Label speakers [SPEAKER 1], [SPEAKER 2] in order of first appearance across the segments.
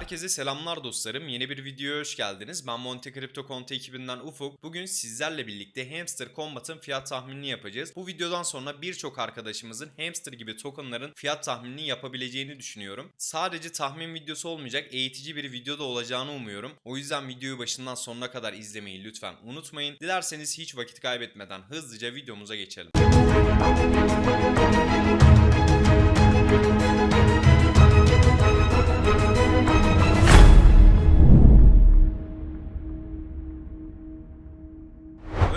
[SPEAKER 1] Herkese selamlar dostlarım. Yeni bir videoya hoş geldiniz. Ben Monte Crypto Conte ekibinden Ufuk. Bugün sizlerle birlikte Hamster Combat'ın fiyat tahminini yapacağız. Bu videodan sonra birçok arkadaşımızın Hamster gibi tokenların fiyat tahminini yapabileceğini düşünüyorum. Sadece tahmin videosu olmayacak, eğitici bir video da olacağını umuyorum. O yüzden videoyu başından sonuna kadar izlemeyi lütfen unutmayın. Dilerseniz hiç vakit kaybetmeden hızlıca videomuza geçelim.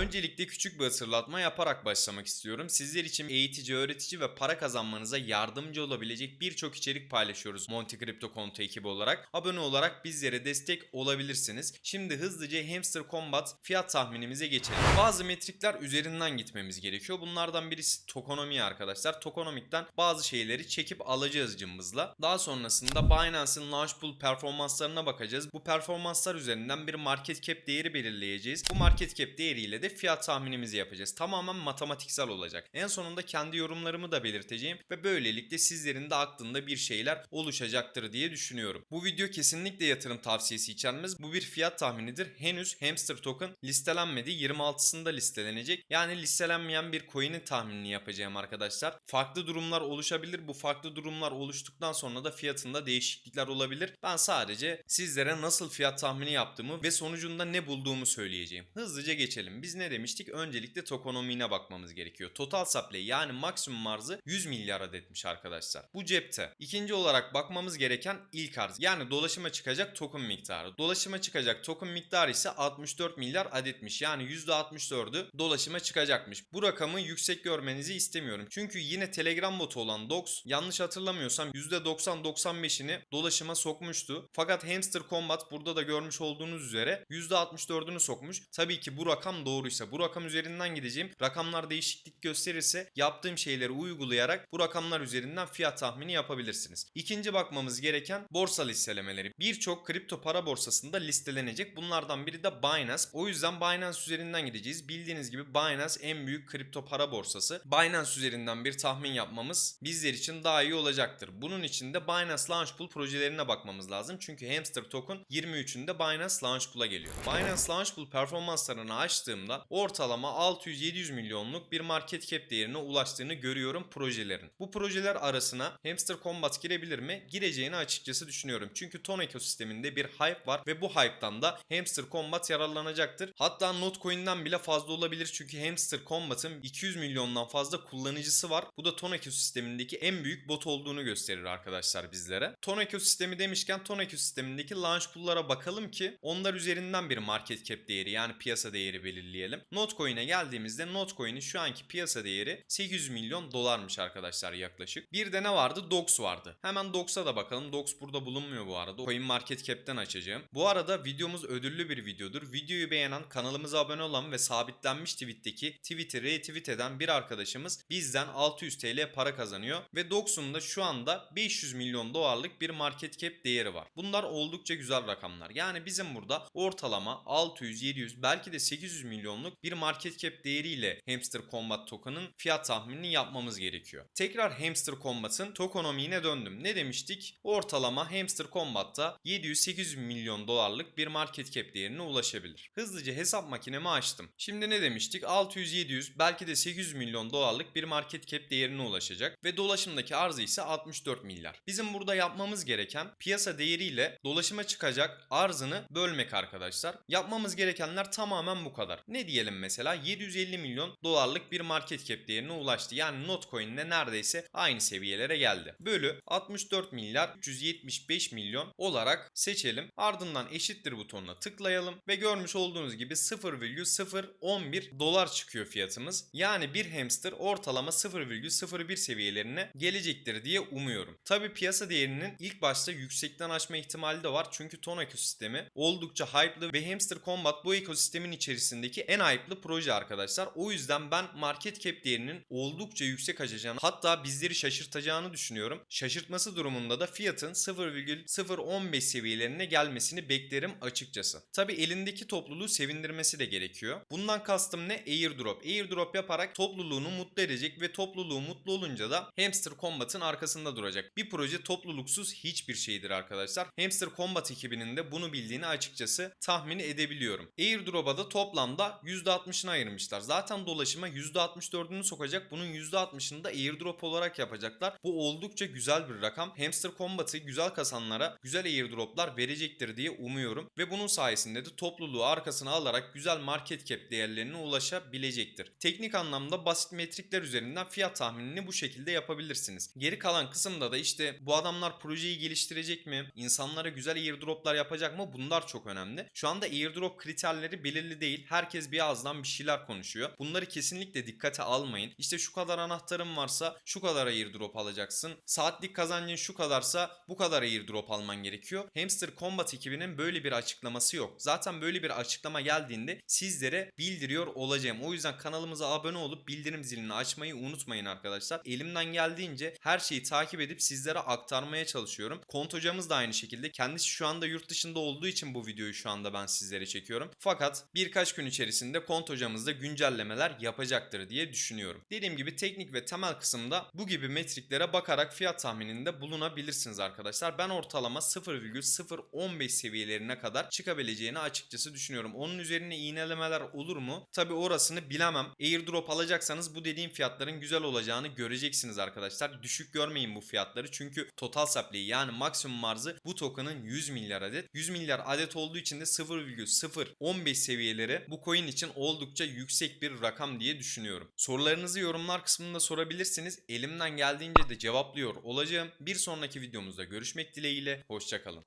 [SPEAKER 1] Öncelikle küçük bir hatırlatma yaparak başlamak istiyorum. Sizler için eğitici, öğretici ve para kazanmanıza yardımcı olabilecek birçok içerik paylaşıyoruz Monte Crypto Konto ekibi olarak. Abone olarak bizlere destek olabilirsiniz. Şimdi hızlıca Hamster Combat fiyat tahminimize geçelim. Bazı metrikler üzerinden gitmemiz gerekiyor. Bunlardan birisi tokonomi arkadaşlar. Tokonomikten bazı şeyleri çekip alacağız cımbızla. Daha sonrasında Binance'ın launch pool performanslarına bakacağız. Bu performanslar üzerinden bir market cap değeri belirleyeceğiz. Bu market cap değeriyle de fiyat tahminimizi yapacağız. Tamamen matematiksel olacak. En sonunda kendi yorumlarımı da belirteceğim ve böylelikle sizlerin de aklında bir şeyler oluşacaktır diye düşünüyorum. Bu video kesinlikle yatırım tavsiyesi içermez. Bu bir fiyat tahminidir. Henüz Hamster Token listelenmedi. 26'sında listelenecek. Yani listelenmeyen bir coin'in tahminini yapacağım arkadaşlar. Farklı durumlar oluşabilir. Bu farklı durumlar oluştuktan sonra da fiyatında değişiklikler olabilir. Ben sadece sizlere nasıl fiyat tahmini yaptığımı ve sonucunda ne bulduğumu söyleyeceğim. Hızlıca geçelim. Biz ne demiştik? Öncelikle tokonomiğine bakmamız gerekiyor. Total supply yani maksimum arzı 100 milyar adetmiş arkadaşlar. Bu cepte. İkinci olarak bakmamız gereken ilk arz. Yani dolaşıma çıkacak token miktarı. Dolaşıma çıkacak token miktarı ise 64 milyar adetmiş. Yani %64'ü dolaşıma çıkacakmış. Bu rakamı yüksek görmenizi istemiyorum. Çünkü yine Telegram botu olan Dox yanlış hatırlamıyorsam %90-95'ini dolaşıma sokmuştu. Fakat Hamster Combat burada da görmüş olduğunuz üzere %64'ünü sokmuş. Tabii ki bu rakam doğruysa bu rakam üzerinden gideceğim. Rakamlar değişiklik gösterirse yaptığım şeyleri uygulayarak bu rakamlar üzerinden fiyat tahmini yapabilirsiniz. İkinci bakmamız gereken borsa listelemeleri. Birçok kripto para borsasında listelenecek. Bunlardan biri de Binance. O yüzden Binance üzerinden gideceğiz. Bildiğiniz gibi Binance en büyük kripto para borsası. Binance üzerinden bir tahmin yapmamız bizler için daha iyi olacaktır. Bunun için de Binance Launch Pool projelerine bakmamız lazım. Çünkü Hamster Token 23'ünde Binance Launch Pool'a geliyor. Binance Launch Pool performanslarını açtığımda ortalama 600-700 milyonluk bir market cap değerine ulaştığını görüyorum projelerin. Bu projeler arasına Hamster Combat girebilir mi? Gireceğini açıkçası düşünüyorum. Çünkü ton ekosisteminde bir hype var ve bu hype'tan da Hamster Combat yararlanacaktır. Hatta Notcoin'den bile fazla olabilir çünkü Hamster Combat'ın 200 milyondan fazla kullanıcısı var. Bu da ton ekosistemindeki en büyük bot olduğunu gösterir arkadaşlar bizlere. Ton ekosistemi demişken ton ekosistemindeki launch pool'lara bakalım ki onlar üzerinden bir market cap değeri yani piyasa değeri belirleyelim. Notcoin'e geldiğimizde Notcoin'in şu anki piyasa değeri 800 milyon dolarmış arkadaşlar yaklaşık. Bir de ne vardı? Dox vardı. Hemen Dox'a da bakalım. Dox burada bulunmuyor bu arada. Coin Market Cap'ten açacağım. Bu arada videomuz ödüllü bir videodur. Videoyu beğenen, kanalımıza abone olan ve sabitlenmiş tweet'teki tweet'i retweet eden bir arkadaşımız bizden 600 TL para kazanıyor ve Dox'un da şu anda 500 milyon dolarlık bir market cap değeri var. Bunlar oldukça güzel rakamlar. Yani bizim burada ortalama 600, 700 belki de 800 milyonluk bir market cap değeriyle Hamster Combat token'ın fiyat tahminini yapmamız gerekiyor. Tekrar Hamster Combat'ın tokonomiğine döndüm. Ne demiştik? Ortalama Hamster Combat'ta 700-800 milyon dolarlık bir market cap değerine ulaşabilir. Hızlıca hesap makinemi açtım. Şimdi ne demiştik? 600-700 belki de 800 milyon dolarlık bir market cap değerine ulaşacak ve dolaşımdaki arzı ise 64 milyar. Bizim burada yapmamız gereken piyasa değeriyle dolaşıma çıkacak arzını bölmek arkadaşlar. Yapmamız gerekenler tamamen bu kadar. Ne diyelim mesela 750 milyon dolarlık bir market cap değerine ulaştı. Yani Notcoin'le neredeyse aynı seviyelere geldi. Bölü 64 milyar 375 milyon olarak seçelim. Ardından eşittir butonuna tıklayalım ve görmüş olduğunuz gibi 0,011 dolar çıkıyor fiyatımız. Yani bir hamster ortalama 0,01 seviyelerine gelecektir diye umuyorum. Tabi piyasa değerinin ilk başta yüksekten açma ihtimali de var. Çünkü ton ekosistemi oldukça hype'lı ve Hamster Combat bu ekosistemin içerisindeki en hype'lı proje arkadaşlar. O yüzden ben market cap değerinin oldukça yüksek açacağını hatta bizleri şaşırtacağını düşünüyorum. Şaşırtması durumunda da fiyatın 0,015 seviyelerine gelmesini beklerim açıkçası. Tabi elindeki topluluğu sevindirmesi de gerekiyor. Bundan kastım ne? Airdrop. Airdrop yaparak topluluğunu mutlu edecek ve topluluğu mutlu olunca da Hamster Combat'ın arkasında duracak. Bir proje topluluksuz hiçbir şeydir arkadaşlar. Hamster Combat ekibinin de bunu bildiğini açıkçası tahmin edebiliyorum. Airdrop'a da toplamda %60'ını ayırmışlar. Zaten dolaşıma %64'ünü sokacak. Bunun %60'ını da airdrop olarak yapacaklar. Bu oldukça güzel bir rakam. Hamster Combat'ı güzel kasanlara güzel airdroplar verecektir diye umuyorum. Ve bunun sayesinde de topluluğu arkasına alarak güzel market cap değerlerine ulaşabilecektir. Teknik anlamda basit metrikler üzerinden fiyat tahminini bu şekilde yapabilirsiniz. Geri kalan kısımda da işte bu adamlar projeyi geliştirecek mi? İnsanlara güzel airdroplar yapacak mı? Bunlar çok önemli. Şu anda airdrop kriterleri belirli değil. Herkes bir ağızdan bir şeyler konuşuyor. Bunları kesinlikle dikkate almayın. İşte şu kadar anahtarın varsa şu kadar airdrop alacaksın. Saatlik kazancın şu kadarsa bu kadar airdrop alman gerekiyor. Hamster Combat ekibinin böyle bir açıklaması yok. Zaten böyle bir açıklama geldiğinde sizlere bildiriyor olacağım. O yüzden kanalımıza abone olup bildirim zilini açmayı unutmayın arkadaşlar. Elimden geldiğince her şeyi takip edip sizlere aktarmaya çalışıyorum. Kont hocamız da aynı şekilde. Kendisi şu anda yurt dışında olduğu için bu videoyu şu anda ben sizlere çekiyorum. Fakat birkaç gün içerisinde kont hocamız da güncellemeler yapacaktır diye düşünüyorum. Dediğim gibi teknik ve temel kısımda bu gibi metriklere bakarak fiyat tahmininde bulunabilirsiniz arkadaşlar. Ben ortalama 0,015 seviyelerine kadar çıkabileceğini açıkçası düşünüyorum. Onun üzerine iğnelemeler olur mu? Tabi orasını bilemem. Airdrop alacaksanız bu dediğim fiyatların güzel olacağını göreceksiniz arkadaşlar. Düşük görmeyin bu fiyatları çünkü total supply yani maksimum arzı bu token'ın 100 milyar adet. 100 milyar adet olduğu için de 0,015 seviyeleri bu coin için oldukça yüksek bir rakam diye düşünüyorum. Sorularınızı yorumlar kısmında sorabilirsiniz. Elimden geldiğince de cevaplıyor olacağım. Bir sonraki videomuzda görüşmek dileğiyle. Hoşçakalın.